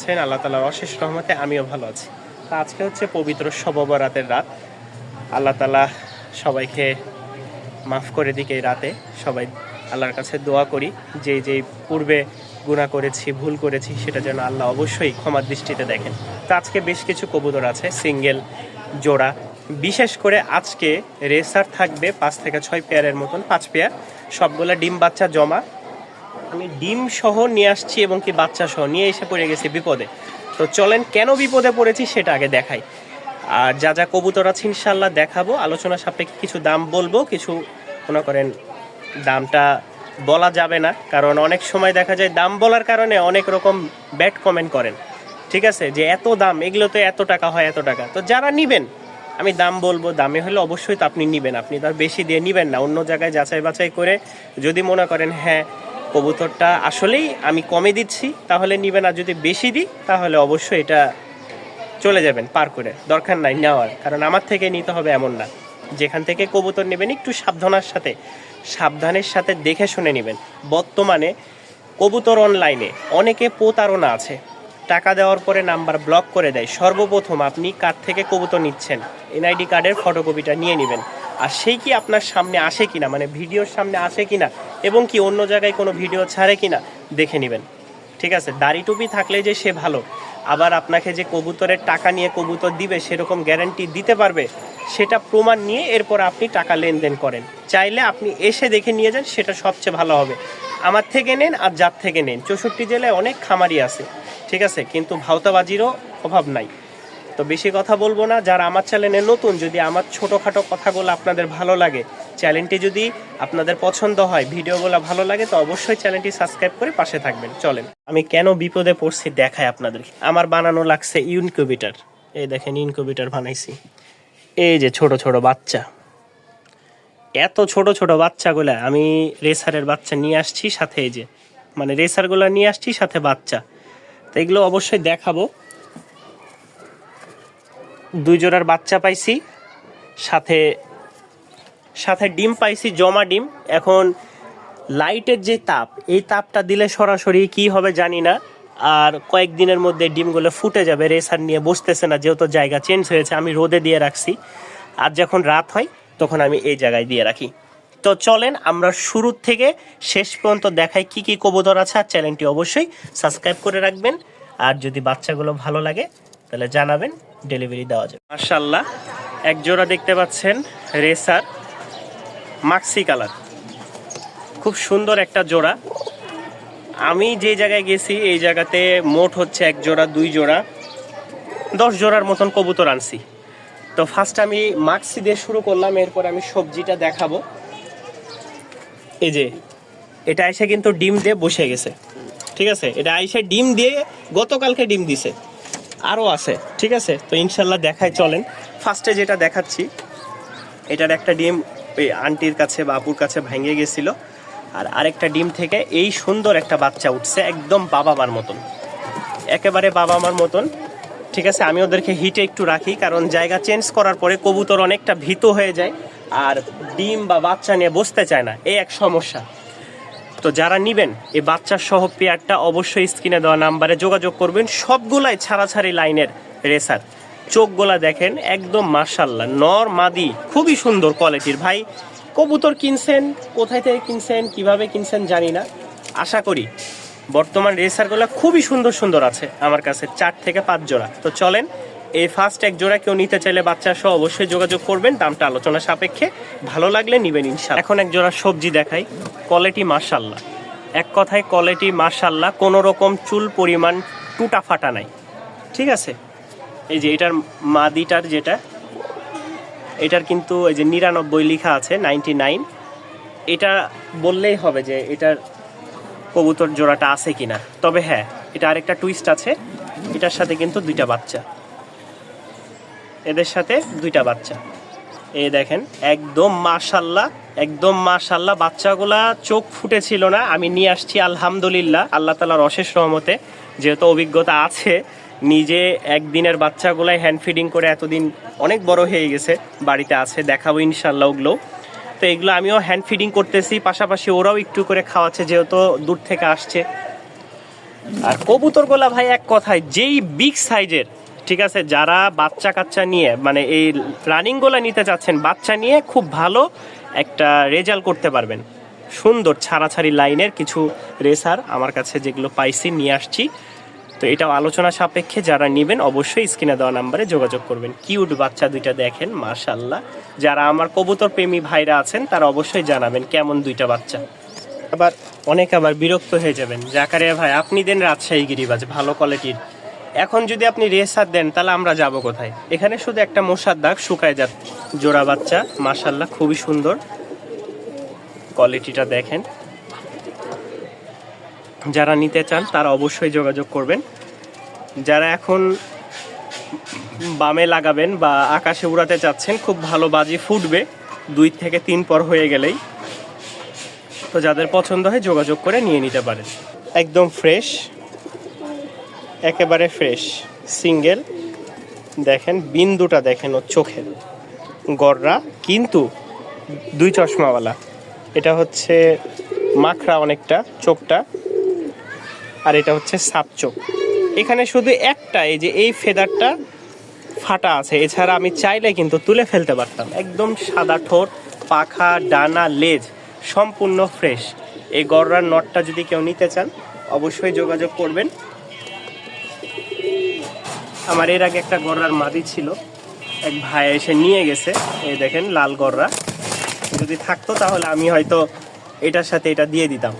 আছেন, আল্লাহ তালার অশেষ রহমতে আমিও ভালো আছি। তো আজকে হচ্ছে পবিত্র শববরাতের রাত। আল্লাহ তালা সবাইকে মাফ করে দিকে এই রাতে। সবাই আল্লাহর কাছে দোয়া করি, যে যে পূর্বে গুণা করেছি, ভুল করেছি, সেটা যেন আল্লাহ অবশ্যই ক্ষমার দৃষ্টিতে দেখেন। তো আজকে বেশ কিছু কবুতর আছে, সিঙ্গেল, জোড়া। বিশেষ করে আজকে রেসার থাকবে পাঁচ থেকে ছয় পেয়ারের মতন, পাঁচ পেয়ার। সবগুলা ডিম বাচ্চা জমা। আমি ডিম সহ নিয়ে আসছি এবং কি বাচ্চা সহ নিয়ে এসে পড়ে গেছি বিপদে। তো চলেন কেন বিপদে পড়েছি সেটা আগে দেখাই। আর যা যা কবুতর আছে ইনশাল্লাহ দেখাবো। আলোচনা সাপেক্ষে কিছু দাম বলব, কিছু মনে করেন দামটা বলা যাবে না, কারণ অনেক সময় দেখা যায় দাম বলার কারণে অনেক রকম ব্যাড কমেন্ট করেন। ঠিক আছে? যে এত দাম, এগুলো তো এত টাকা হয়, এত টাকা। তো যারা নিবেন, আমি দাম বলব, দামে হলে অবশ্যই তো আপনি নিবেন। আপনি তার বেশি দিয়ে নিবেন না। অন্য জায়গায় যাচাই বাছাই করে যদি মনে করেন হ্যাঁ কবুতরটা আসলেই আমি কমে দিচ্ছি, তাহলে নিবেন, আর যদি বেশি দিই, তাহলে অবশ্যই এটা চলে যাবেন পার করে। দরকার নাই নেওয়ার, কারণ আমার থেকে নিতে হবে এমন না। যেখান থেকে কবুতর নেবেন, একটু সাবধানার সাথে, সাবধানের সাথে দেখে শুনে নেবেন। বর্তমানে কবুতর অনলাইনে অনেকে প্রতারণা আছে। টাকা দেওয়ার পরে নাম্বার ব্লক করে দেয়। সর্বপ্রথম আপনি কার থেকে কবুতর নিচ্ছেন? এনআইডি কার্ডের ফটোকপিটা নিয়ে নেবেন। আর সেই কি আপনার সামনে আসে কিনা? মানে ভিডিওর সামনে আসে কিনা? এবং কি অন্য জায়গায় কোনো ভিডিও ছাড়ে কিনা? দেখে নেবেন। ঠিক আছে? দাড়ি টুপি থাকলে যে সে ভালো। আবার আপনাকে যে কবুতরের টাকা নিয়ে কবুতর দিবে, সেরকম গ্যারান্টি দিতে পারবে, সেটা প্রমাণ নিয়ে এরপর আপনি টাকা লেনদেন করেন। চাইলে আপনি এসে দেখে নিয়ে যান, সেটা সবচেয়ে ভালো হবে। আমার থেকে নেন আর যার থেকে নেন। চৌষট্টি জেলায় অনেক খামারি আছে। ঠিক আছে? কিন্তু ভাওতাবাজিরও অভাব নাই। তো বেশি কথা বলব না। যারা আমার চ্যানেলে নতুন, যদি আমার ছোটোখাটো কথাগুলো আপনাদের ভালো লাগে চ্যানেলটি যদি আপনাদের পছন্দ হয়, ভিডিওগুলো ভালো লাগে, তো অবশ্যই চ্যানেলটি সাবস্ক্রাইব করে পাশে থাকবেন। চলেন, আমি কেন বিপদে পড়ছি দেখাই আপনাদের আমার বানানো লাগছে ইনকিউবেটার এই দেখেন ইনকিউবেটার বানাইছি। এই যে ছোট ছোট বাচ্চা। এত ছোট ছোট বাচ্চাগুলা, আমি রেসারের বাচ্চা নিয়ে আসছি, সাথে এই যে মানে রেসারগুলো নিয়ে আসছি, সাথে বাচ্চা। তো এগুলো অবশ্যই দেখাবো। দুই জোড়ার বাচ্চা পাইছি, সাথে সাথে ডিম পাইছি, জমা ডিম। এখন লাইটের যে তাপ, এই তাপটা দিলে সরাসরি কি হবে জানি না। আর কয়েকদিনের মধ্যে ডিমগুলো ফুটে যাবে, রেসার নিয়ে বসতেছে না, যেহেতু জায়গা চেঞ্জ হয়েছে, আমি রোদে দিয়ে রাখছি। আর যখন রাত হয়, তখন আমি এই জায়গায় দিয়ে রাখি। তো চলেন আমরা শুরু থেকে শেষ পর্যন্ত দেখাই কি কি কবুতর আছে, আর চ্যানেলটি অবশ্যই সাবস্ক্রাইব করে রাখবেন। আর যদি বাচ্চাগুলো ভালো লাগে তাহলে জানাবেন ডেলিভারি দেওয়া যাবে। মার্শাল্লাহ এক জোড়া দেখতে পাচ্ছেন রেসার মাক্সি কালার খুব সুন্দর একটা জোড়া। আমি যে জায়গায় গেছি, এই জায়গাতে মোট হচ্ছে এক জোড়া, দুই জোড়া, দশ জোড়ার মতন কবুতর আনছি। তো ফার্স্ট আমি মাক্সি দিয়ে শুরু করলাম, এরপর আমি সবজিটা দেখাবো। এই যে, এটা এসে কিন্তু ডিম দিয়ে বসে গেছে। ঠিক আছে? এটা আইসে ডিম দিয়ে গতকালকে ডিম দিছে। আরও আছে, ঠিক আছে? তো ইনশাল্লাহ দেখায় চলেন। ফার্স্টে যেটা দেখাচ্ছি, এটার একটা ডিম ওই আন্টির কাছে বা আপুর কাছে ভেঙে গেছিল। আর আরেকটা ডিম থেকে এই সুন্দর একটা বাচ্চা উঠছে, একদম বাবা মার মতন। একেবারে বাবা মার মতন, ঠিক আছে? আমি ওদেরকে হিটে একটু রাখি, কারণ জায়গা চেঞ্জ করার পরে কবুতর অনেকটা ভীত হয়ে যায়, আর ডিম বা বাচ্চা নিয়ে বসতে চায় না এই এক সমস্যা। তো যারা নিবেন, এই বাচ্চার সহ পেয়ারটা অবশ্যই স্ক্রিনে দেওয়া নাম্বারে যোগাযোগ করবেন। সবগুলাই ছাড়াছাড়ি লাইনের রেসার। চোখগুলা দেখেন, একদম মার্শাল্লাহ নর মাদি, খুবই সুন্দর কোয়ালিটির। ভাই, কবুতর কিনছেন? কোথায় থেকে কিনছেন? কীভাবে কিনছেন? জানি না। আশা করি বর্তমান রেসারগুলো খুবই সুন্দর সুন্দর আছে, আমার কাছে চার থেকে পাঁচ জোড়া। তো চলেন এই ফার্স্ট এক জোড়া কেউ নিতে চাইলে বাচ্চা সহ অবশ্যই যোগাযোগ করবেন। দামটা আলোচনা সাপেক্ষে। ভালো লাগলে নিবেন ইনশাল্লাহ এখন এক জোড়া সবজি দেখাই। কোয়ালিটি মার্শাল্লাহ এক কথায় কোয়ালিটি মার্শাল্লাহ কোনো রকম চুল পরিমাণ টুটা ফাটা নাই। ঠিক আছে? এই যে এটার মাদিটার যেটা, এটার কিন্তু এই যে নিরানব্বই লেখা আছে নাইনটি নাইন এটা বললেই হবে যে এটার কবুতর জোড়াটা আছে কিনা। তবে হ্যাঁ এটা আরেকটা টুইস্ট আছে। এটার সাথে কিন্তু দুইটা বাচ্চা। এদের সাথে দুইটা বাচ্চা। এই দেখেন, একদম মাশাল্লাহ একদম মাশাল্লাহ বাচ্চাগুলা চোখ ফুটেছিল না, আমি নিয়ে আসছি, আলহামদুলিল্লাহ, আল্লাহ তালার অশেষ রহমতে। যেহেতু অভিজ্ঞতা আছে, নিজে একদিনের বাচ্চাগুলাই হ্যান্ড ফিডিং করে এতদিন অনেক বড় হয়ে গেছে, বাড়িতে আছে, দেখাবো ইনশাল্লাহ ওগুলো। তো এগুলো আমিও হ্যান্ড ফিডিং করতেছি, পাশাপাশি ওরাও একটু করে খাওয়াচ্ছে, যেহেতু দূর থেকে আসছে। আর কবুতরগুলা ভাই, এক কথায়, যেই বিগ সাইজের ঠিক আছে, যারা বাচ্চা কাচ্চা নিয়ে মানে এই রানিংগুলা নিতে চাচ্ছেন, বাচ্চা নিয়ে খুব ভালো একটা রেজাল্ট করতে পারবেন। সুন্দর ছাড়াছাড়ি লাইনের কিছু রেসার আমার কাছে যেগুলো পাইছি, নিয়ে আসছি। তো এটাও আলোচনা সাপেক্ষে যারা নেবেন, অবশ্যই স্ক্রিনে দেওয়া নাম্বারে যোগাযোগ করবেন। কিউট বাচ্চা দুইটা দেখেন মাশাল্লাহ যারা আমার কবুতর প্রেমী ভাইরা আছেন, তারা অবশ্যই জানাবেন কেমন দুইটা বাচ্চা। আবার অনেক আবার বিরক্ত হয়ে যাবেন। জাকারিয়া ভাই, আপনি দেন রাজশাহী গিরিবাজ, ভালো কোয়ালিটির এখন যদি আপনি রেসার দেন, তাহলে আমরা যাব কোথায়? এখানে শুধু একটা মশার দাগ, শুকায় যা জোড়া বাচ্চা মাশাল্লাহ খুবই সুন্দর। কোয়ালিটিটা দেখেন। যারা নিতে চান, তারা অবশ্যই যোগাযোগ করবেন। যারা এখন বামে লাগাবেন বা আকাশে উড়াতে চাচ্ছেন, খুব ভালো বাজি ফুটবে। দুই থেকে তিন পর হয়ে গেলেই। তো যাদের পছন্দ হয়, যোগাযোগ করে নিয়ে নিতে পারেন। একদম ফ্রেশ একেবারে ফ্রেশ সিঙ্গেল দেখেন, বিন্দুটা দেখেন ওর চোখের। গররা কিন্তু দুই চশমাওয়ালা। এটা হচ্ছে মাখরা অনেকটা, চোখটা। আর এটা হচ্ছে সাপ চোখ। এখানে শুধু একটা, এই যে এই ফেদারটা ফাটা আছে। এছাড়া আমি চাইলে কিন্তু তুলে ফেলতে পারতাম। একদম সাদা ঠোঁট, পাখা, ডানা, লেজ, সম্পূর্ণ ফ্রেশ এই গররার নটটা যদি কেউ নিতে চান, অবশ্যই যোগাযোগ করবেন। আমার এর আগে একটা গররার মাদি ছিল। এক ভাই এসে নিয়ে গেছে। এই দেখেন, লাল গররা। যদি থাকতো তাহলে আমি হয়তো এটার সাথে এটা দিয়ে দিতাম,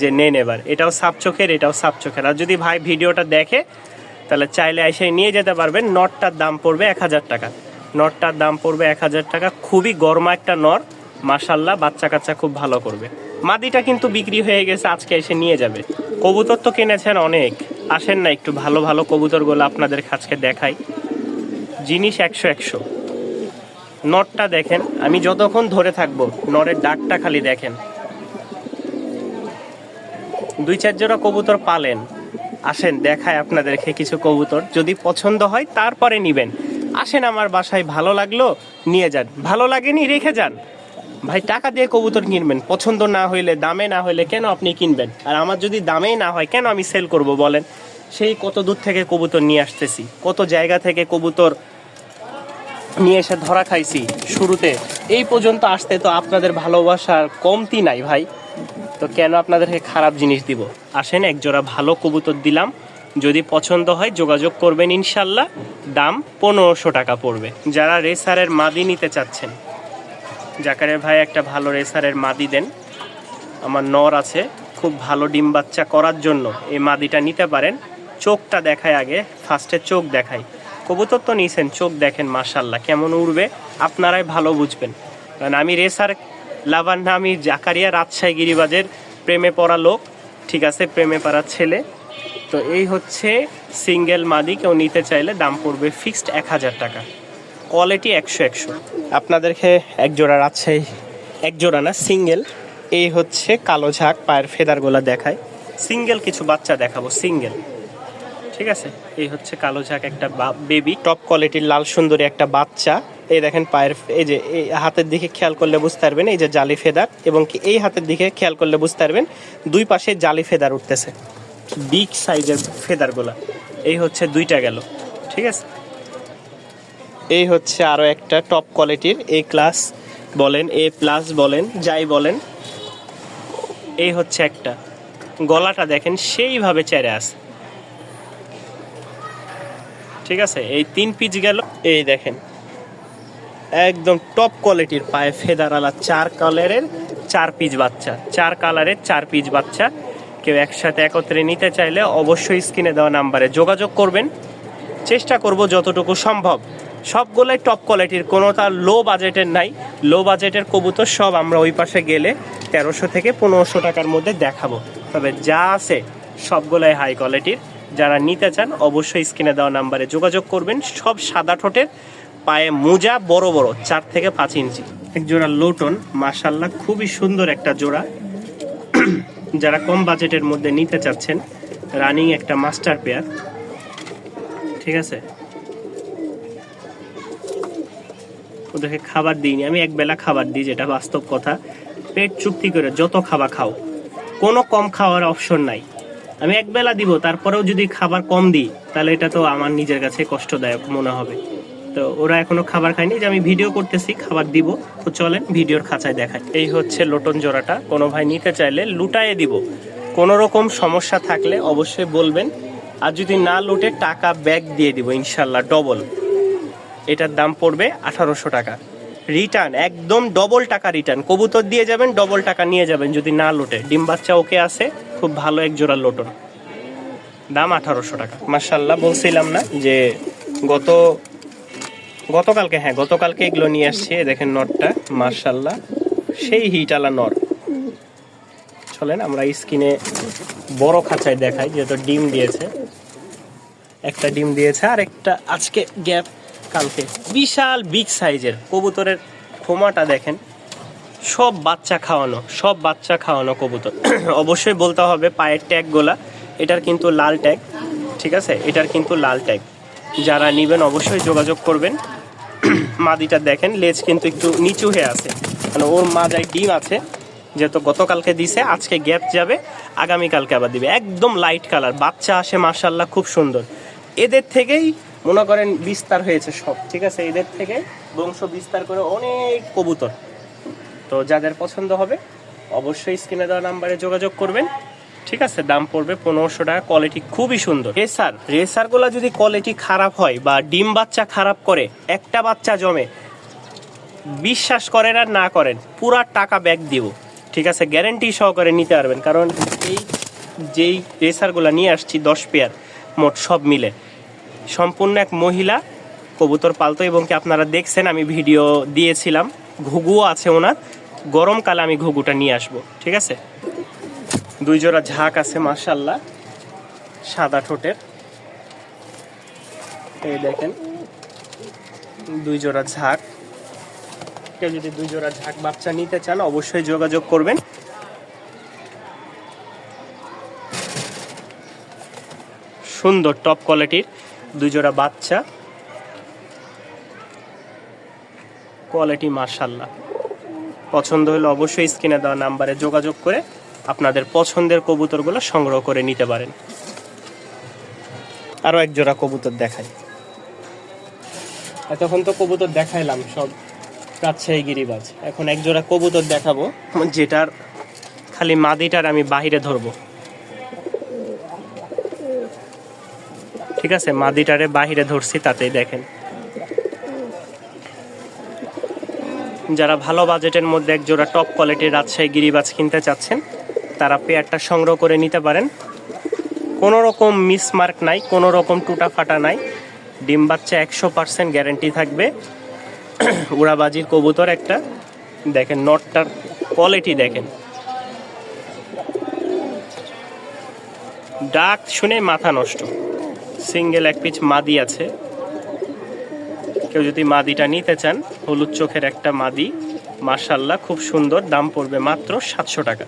যে নেন এবার। এটাও সাপ চোখের, এটাও সাপ চোখের। আর যদি ভাই ভিডিওটা দেখে, তাহলে চাইলে এসে নিয়ে যেতে পারবেন। নটটার দাম পড়বে এক হাজার টাকা। নটটার দাম পড়বে এক হাজার টাকা। খুবই গরমা একটা নর। মাসাল্লাহ বাচ্চা কাচ্চা খুব ভালো করবে। মাদিটা কিন্তু বিক্রি হয়ে গেছে, আজকে এসে নিয়ে যাবে। কবুতর তো কিনেছেন অনেক। আসেন না, একটু ভালো ভালো কবুতরগুলো আপনাদের কাছকে দেখাই। জিনিস একশো একশো। নটটা দেখেন, আমি যতক্ষণ ধরে থাকব নরের ডাকটা খালি দেখেন। দুই চার জোড়া কবুতর পালেন, আসেন দেখায় আপনাদেরকে কিছু কবুতর। যদি পছন্দ হয়, তারপরে নিবেন। আসেন আমার বাসায়, ভালো লাগল, নিয়ে যান। ভালো লাগেনি, রেখে যান। ভাই, টাকা দিয়ে কবুতর কিনবেন। পছন্দ না হইলে, দামে না হইলে কেন আপনি কিনবেন? আর আমার যদি দামেই না হয়, কেন আমি সেল করব বলেন? সেই কত দূর থেকে কবুতর নিয়ে আসতেছি? কত জায়গা থেকে কবুতর নিয়ে এসে ধরা খাইছি শুরুতে? এই পর্যন্ত আসতে তো আপনাদের ভালোবাসার কমতি নাই ভাই। তো কেন আপনাদেরকে খারাপ জিনিস দিব? আসেন এক জোড়া ভালো কবুতর দিলাম। যদি পছন্দ হয়, যোগাযোগ করবেন ইনশাল্লাহ। দাম পনেরোশো টাকা পড়বে। যারা রেসারের মাদি নিতে চাচ্ছেন জাকারের ভাই একটা ভালো রেসারের মাদি দেন। আমার নর আছে, খুব ভালো ডিম বাচ্চা করার জন্য এই মাদিটা নিতে পারেন। চোখটা দেখায় আগে ফার্স্টে চোখ দেখাই কবুতর তো নিছেন, চোখ দেখেন মাশাল্লাহ কেমন উড়বে, আপনারাই ভালো বুঝবেন। কারণ আমি রেসার লাভার না, আমি জাকারিয়া রাজশাহী গিরিবাজের প্রেমে পড়া লোক, ঠিক আছে, প্রেমে পড়া ছেলে। তো এই হচ্ছে সিঙ্গেল মাদি, কেউ নিতে চাইলে দাম পড়বে ফিক্সড এক হাজার টাকা। কোয়ালিটি একশো একশো। আপনাদেরকে এক জোড়া রাজশাহী এক জোড়া না, সিঙ্গেল। এই হচ্ছে কালো ঝাঁক, পায়ের ফেদারগুলো দেখায়। সিঙ্গেল কিছু বাচ্চা দেখাবো, সিঙ্গেল। ঠিক আছে? এই হচ্ছে কালো ঝাঁক একটা বেবি। টপ কোয়ালিটির লাল সুন্দরী একটা বাচ্চা। এই দেখেন পায়ের এই যে, এই হাতের দিকে খেয়াল করলে বুঝতে পারবেন, এই যে জালি ফেদার এবং কি এই হাতের দিকে খেয়াল করলে বুঝতে পারবেন, দুই পাশে জালি ফেদার উঠতেছে। বিগ সাইজের ফেদারগুলা। এই হচ্ছে দুইটা গেল। ঠিক আছে? এই হচ্ছে আরও একটা টপ কোয়ালিটির এ ক্লাস বলেন এ প্লাস বলেন, যাই বলেন। এই হচ্ছে একটা। গলাটা দেখেন, সেইভাবে চেড়ে আছে। ঠিক আছে? এই তিন পিচ গেল, এই দেখেন। একদম টপ কোয়ালিটির পায়ে ফেদারালা, চার কালারের চার পিচ বাচ্চা। চার কালারের চার পিচ বাচ্চা। কেউ একসাথে একত্রে নিতে চাইলে অবশ্যই স্ক্রিনে দেওয়া নাম্বারে যোগাযোগ করবেন। চেষ্টা করব যতটুকু সম্ভব। সবগুলোই টপ কোয়ালিটির কোনো তার লো বাজেটের নাই। লো বাজেটের কবুতর সব আমরা ওই পাশে গেলে তেরোশো থেকে পনেরোশো টাকার মধ্যে দেখাবো। তবে যা আছে সবগুলোই হাই কোয়ালিটির যারা নিতে চান, অবশ্যই স্ক্রিনে দেওয়া নাম্বারে যোগাযোগ করবেন। সব সাদা ঠোঁটের, পায়ে মোজা বড় বড়, চার থেকে পাঁচ ইঞ্চি। এক জোড়া লোটন মাসাল্লাহ খুবই সুন্দর একটা জোড়া। যারা কম বাজেটের মধ্যে নিতে চাচ্ছেন রানিং একটা মাস্টার পেয়ার ঠিক আছে? ওদেরকে খাবার দিইনি। আমি এক বেলা খাবার দিই, যেটা বাস্তব কথা। পেট চুক্তি করে যত খাবার খাও, কোনো কম খাওয়ার অপশন নাই। আমি এক বেলা দিব, তারপরেও যদি খাবার কম দিই, তাহলে এটা তো আমার নিজের কাছে কষ্টদায়ক মনে হবে। তো ওরা এখনও খাবার খায়নি, যে আমি ভিডিও করতেছি, খাবার দিব। তো চলেন ভিডিওর খাঁচায় দেখাই। এই হচ্ছে লোটন জোড়াটা। কোনো ভাই নিতে চাইলে লুটায়ে দিব। কোনো রকম সমস্যা থাকলে অবশ্যই বলবেন। আর যদি না লুটে, টাকা ব্যাগ দিয়ে দিব, ইনশাল্লাহ ডবল এটার দাম পড়বে আঠারোশো টাকা। রিটার্ন একদম ডবল টাকা রিটার্ন কবুতর দিয়ে যাবেন ডবল টাকা নিয়ে যাবেন যদি না লোটে। ডিম বাচ্চা ওকে আছে, খুব ভালো এক জোড়া লোটন। দাম আঠারোশো টাকা। মার্শাল্লাহ বলছিলাম না যে গত, গতকালকে হ্যাঁ গতকালকে এগুলো নিয়ে আসছে। দেখেন নটটা মার্শাল্লাহ সেই হিটালা নর চলেন, আমরা স্কিনে বড় খাঁচায় দেখাই, যেহেতু ডিম দিয়েছে। একটা ডিম দিয়েছে আর একটা আজকে গ্যাপ কালকে। বিশাল বিগ সাইজের কবুতরের খোমাটা দেখেন। সব বাচ্চা খাওয়ানো, সব বাচ্চা খাওয়ানো কবুতর। অবশ্যই বলতে হবে, পায়ের ট্যাগগুলা এটার কিন্তু লাল ট্যাগ ঠিক আছে? এটার কিন্তু লাল ট্যাগ যারা নেবেন, অবশ্যই যোগাযোগ করবেন। মাদিটা দেখেন, লেজ কিন্তু একটু নিচু হয়ে আছে। মানে ওর মাজায় ডিম আছে, যেহেতু গতকালকে দিছে, আজকে গ্যাপ যাবে, আগামীকালকে আবার দিবে। একদম লাইট কালার বাচ্চা আসে মার্শাল্লাহ খুব সুন্দর। এদের থেকেই মনে করেন বিস্তার হয়েছে সব, ঠিক আছে? এদের থেকে বংশ বিস্তার করে অনেক কবুতর। তো যাদের পছন্দ হবে, অবশ্যই স্ক্রিনে দেওয়া নাম্বারে যোগাযোগ করবেন। ঠিক আছে? দাম পড়বে পনেরোশো টাকা কোয়ালিটি খুবই সুন্দর। রেসার, রেসারগুলো যদি কোয়ালিটি খারাপ হয় বা ডিম বাচ্চা খারাপ করে, একটা বাচ্চা জমে, বিশ্বাস করেন আর না করেন, পুরা টাকা ব্যাক দিব। ঠিক আছে? গ্যারেন্টি সহকারে নিতে পারবেন। কারণ এই যেই রেসারগুলো নিয়ে আসছি, দশ পেয়ার মোট সব মিলে। সম্পূর্ণ এক মহিলা, কবুতর পালতো এবং কি আপনারা দেখছেন, আমি ভিডিও দিয়েছিলাম, ঘুঘুও আছে ওনার গরমকালে আমি ঘুঘুটা নিয়ে আসব, ঠিক আছে? দুই জোড়া ঝাঁক আছে মার্শাল্লাহ সাদা ঠোঁটের। এই দেখেন, দুই জোড়া ঝাঁক। কেউ যদি দুই জোড়া ঝাঁক বাচ্চা নিতে চান, অবশ্যই যোগাযোগ করবেন। সুন্দর টপ কোয়ালিটির দুই জোড়া বাচ্চা। কোয়ালিটি মার্শাল্লাহ পছন্দ হলে অবশ্যই স্ক্রিনে দেওয়া নাম্বারে যোগাযোগ করে আপনাদের পছন্দের কবুতরগুলো সংগ্রহ করে নিতে পারেন। আরও এক জোড়া কবুতর দেখাই। এতক্ষণ তো কবুতর দেখাইলাম, সব রাজশাহী গিরিবাজ। এখন এক জোড়া কবুতর দেখাবো, যেটার খালি মাদিটার আমি বাহিরে ধরবো। ঠিক আছে, মাদিটারে বাহিরে ধরছি, তাতেই দেখেন। যারা ভালো বাজেটের মধ্যে এক জোড়া টপ কোয়ালিটির রাজশাহী গিরিবাজ কিনতে চাচ্ছেন, তারা পেয়ারটা সংগ্রহ করে নিতে পারেন। কোনো রকম মিসমার্ক নাই কোনো রকম টুটা ফাটা নাই। ডিম বাচ্চা একশো পার্সেন্ট গ্যারেন্টি থাকবে। উড়াবাজির কবুতর একটা। দেখেন নটটার কোয়ালিটি দেখেন। ডাক শুনে মাথা নষ্ট। সিঙ্গেল এক পিচ মাদি আছে। কেউ যদি মাদিটা নিতে চান, হলুদ চোখের একটা মাদি মার্শাল্লাহ খুব সুন্দর, দাম পড়বে মাত্র সাতশো টাকা।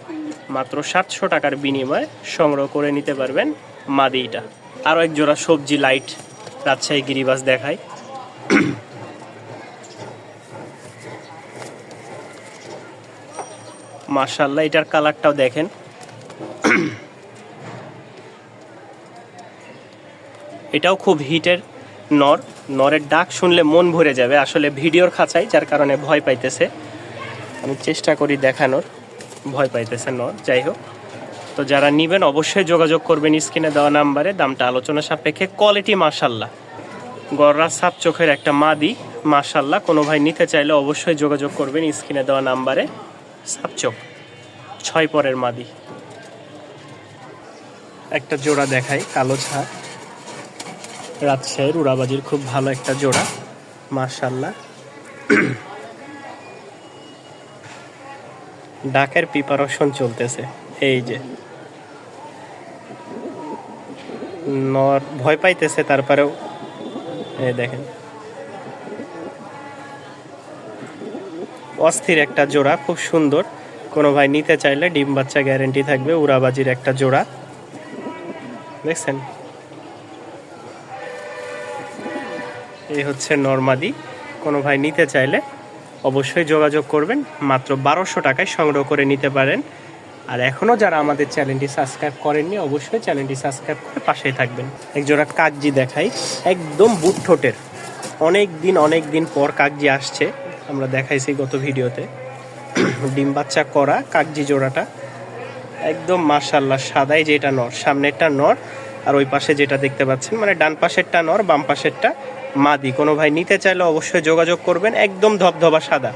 মাত্র সাতশো টাকার বিনিময়ে সংগ্রহ করে নিতে পারবেন মাদিটা। আরও এক জোড়া সবজি লাইট রাজশাহী গিরিবাস দেখায় মার্শাল্লাহ এটার কালারটাও দেখেন। এটাও খুব হিটের নর। নরের ডাক শুনলে মন ভরে যাবে আসলে ভিডিওর খাঁচাই, যার কারণে ভয় পাইতেছে। আমি চেষ্টা করি দেখানোর, ভয় পাইতেছে নর, যাই হোক। তো যারা নিবেন অবশ্যই যোগাযোগ করবেন স্ক্রিনে দেওয়া নাম্বারে, দামটা আলোচনা সাপেক্ষে কোয়ালিটি মার্শাল্লাহ গররা সাপ চোখের একটা মাদি মার্শাল্লাহ কোনো ভাই নিতে চাইলে অবশ্যই যোগাযোগ করবেন স্ক্রিনে দেওয়া নাম্বারে। সাপ চোখ, ছয় পরের মাদি। একটা জোড়া দেখাই, কালো ছাড় রাজশাহীর উড়াবাজির খুব ভালো একটা জোড়া। মার্শাল্লাহ ডাকের প্রিপারেশন চলতেছে। এই যে। নর ভয় পাইতেছে তারপরেও। এই দেখেন। অস্থির একটা জোড়া, খুব সুন্দর। কোনো ভাই নিতে চাইলে ডিম বাচ্চা গ্যারেন্টি থাকবে, উড়াবাজির একটা জোড়া। দেখছেন? এই হচ্ছে নর্মাদি। কোনো ভাই নিতে চাইলে অবশ্যই যোগাযোগ করবেন। মাত্র বারোশো টাকায় সংগ্রহ করে নিতে পারেন। আর এখনও যারা আমাদের চ্যানেলটি সাবস্ক্রাইব করেননি, অবশ্যই চ্যানেলটি সাবস্ক্রাইব করে পাশেই থাকবেন। একজোড়া কাগজি দেখাই। একদম বুট ঠোঁটের। অনেক দিন অনেক দিন পর কাগজি আসছে। আমরা দেখাইছি গত ভিডিওতে। ডিম বাচ্চা করা কাগজি জোড়াটা। একদম মার্শাল্লাহ সাদাই যেটা নর, সামনেরটা নর। আর ওই পাশে যেটা দেখতে পাচ্ছেন মানে ডান পাশেরটা নর, বাম পাশেরটা মাদি। কোনো ভাই নিতে চাইলে অবশ্যই যোগাযোগ করবেন, একদম ধবধবা সাদা।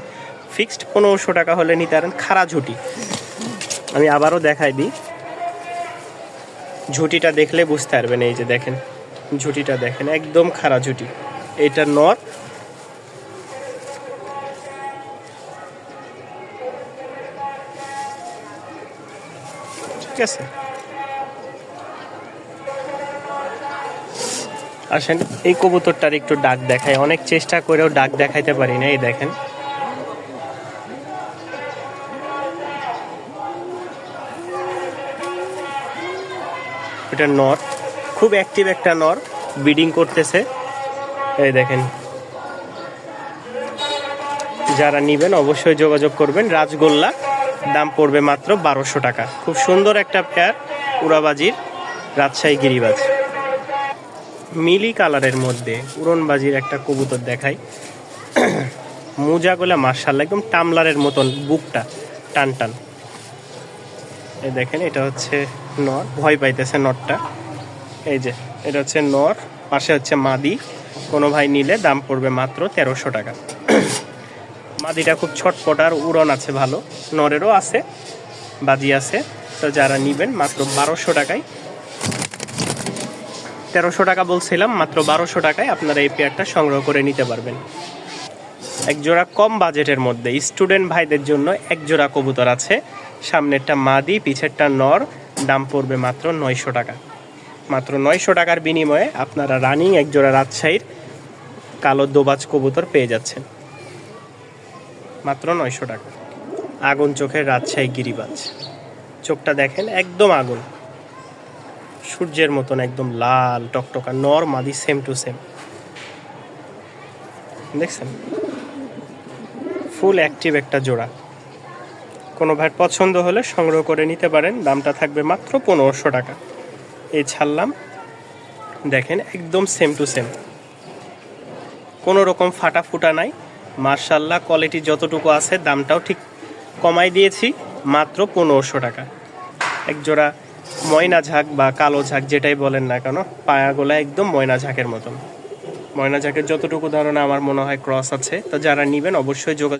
ফিক্সড পনেরোশো টাকা হলে নিতে পারেন খাড়া ঝুটি। আমি আবারও দেখাই দিই। ঝুটিটা দেখলে বুঝতে পারবেন, এই যে দেখেন, ঝুটিটা দেখেন, একদম খাড়া ঝুটি। এটা নর। ঠিক আছে? আসেন, এই কবুতরটার একটু ডাক দেখায় অনেক চেষ্টা করেও ডাক দেখাইতে পারি না এই দেখেন। এটা নর, খুব অ্যাক্টিভ একটা নর ব্রিডিং করতেছে। এই দেখেন। যারা নিবেন অবশ্যই যোগাযোগ করবেন। রাজগোল্লা, দাম পড়বে মাত্র বারোশো টাকা। খুব সুন্দর একটা পেয়ার উড়াবাজির রাজশাহী গিরিবাজ। মিলি কালারের মধ্যে উড়নবাজির একটা কবুতর দেখাই। মোজাগুলা মার্শাল্লাহ একদম টামলারের মতন বুকটা, টান টান। এই দেখেন, এটা হচ্ছে নর, ভয় পাইতেছে নরটা। এই যে, এটা হচ্ছে নর, পাশে হচ্ছে মাদি। কোনো ভাই নিলে দাম পড়বে মাত্র তেরোশো টাকা। মাদিটা খুব ছটপট আর উড়ন আছে ভালো। নরেরও আছে, বাজি আছে। তো যারা নিবেন মাত্র বারোশো টাকায় তেরোশো টাকা বলছিলাম, মাত্র বারোশো টাকায় আপনারা এই পেয়ারটা সংগ্রহ করে নিতে পারবেন। এক জোড়া কম বাজেটের মধ্যে, স্টুডেন্ট ভাইদের জন্য এক জোড়া কবুতর আছে। সামনেরটা মাদি, পিছেরটা নর, দাম পড়বে মাত্র নয়শো টাকা। মাত্র নয়শো টাকার বিনিময়ে আপনারা রানিং এক জোড়া রাজশাহীর কালো দোবাজ কবুতর পেয়ে যাচ্ছেন। মাত্র নয়শো টাকা। আগুন চোখের রাজশাহী গিরিবাজ। চোখটা দেখেন একদম আগুন। সূর্যের মতন একদম লাল, টকটকা নর মাদি সেম টু সেম দেখছেন? ফুল অ্যাক্টিভ একটা জোড়া। কোনো ভাইয়ের পছন্দ হলে সংগ্রহ করে নিতে পারেন। দামটা থাকবে মাত্র পনেরোশো টাকা। এই ছাড়লাম দেখেন একদম সেম টু সেম কোনো রকম ফাটা ফুটা নাই। মার্শাল্লাহ কোয়ালিটি যতটুকু আছে, দামটাও ঠিক কমাই দিয়েছি, মাত্র পনেরোশো টাকা। এক জোড়া ময়না ঝাঁক বা কালো ঝাঁক যেটাই বলেন না কেন, পায়াগুলা একদম ময়না ঝাঁকের মতন। ময়না ঝাঁকের যতটুকু ধারণা আমার মনে হয় ক্রস আছে, তো যারা নিবেন অবশ্যই যোগাযোগ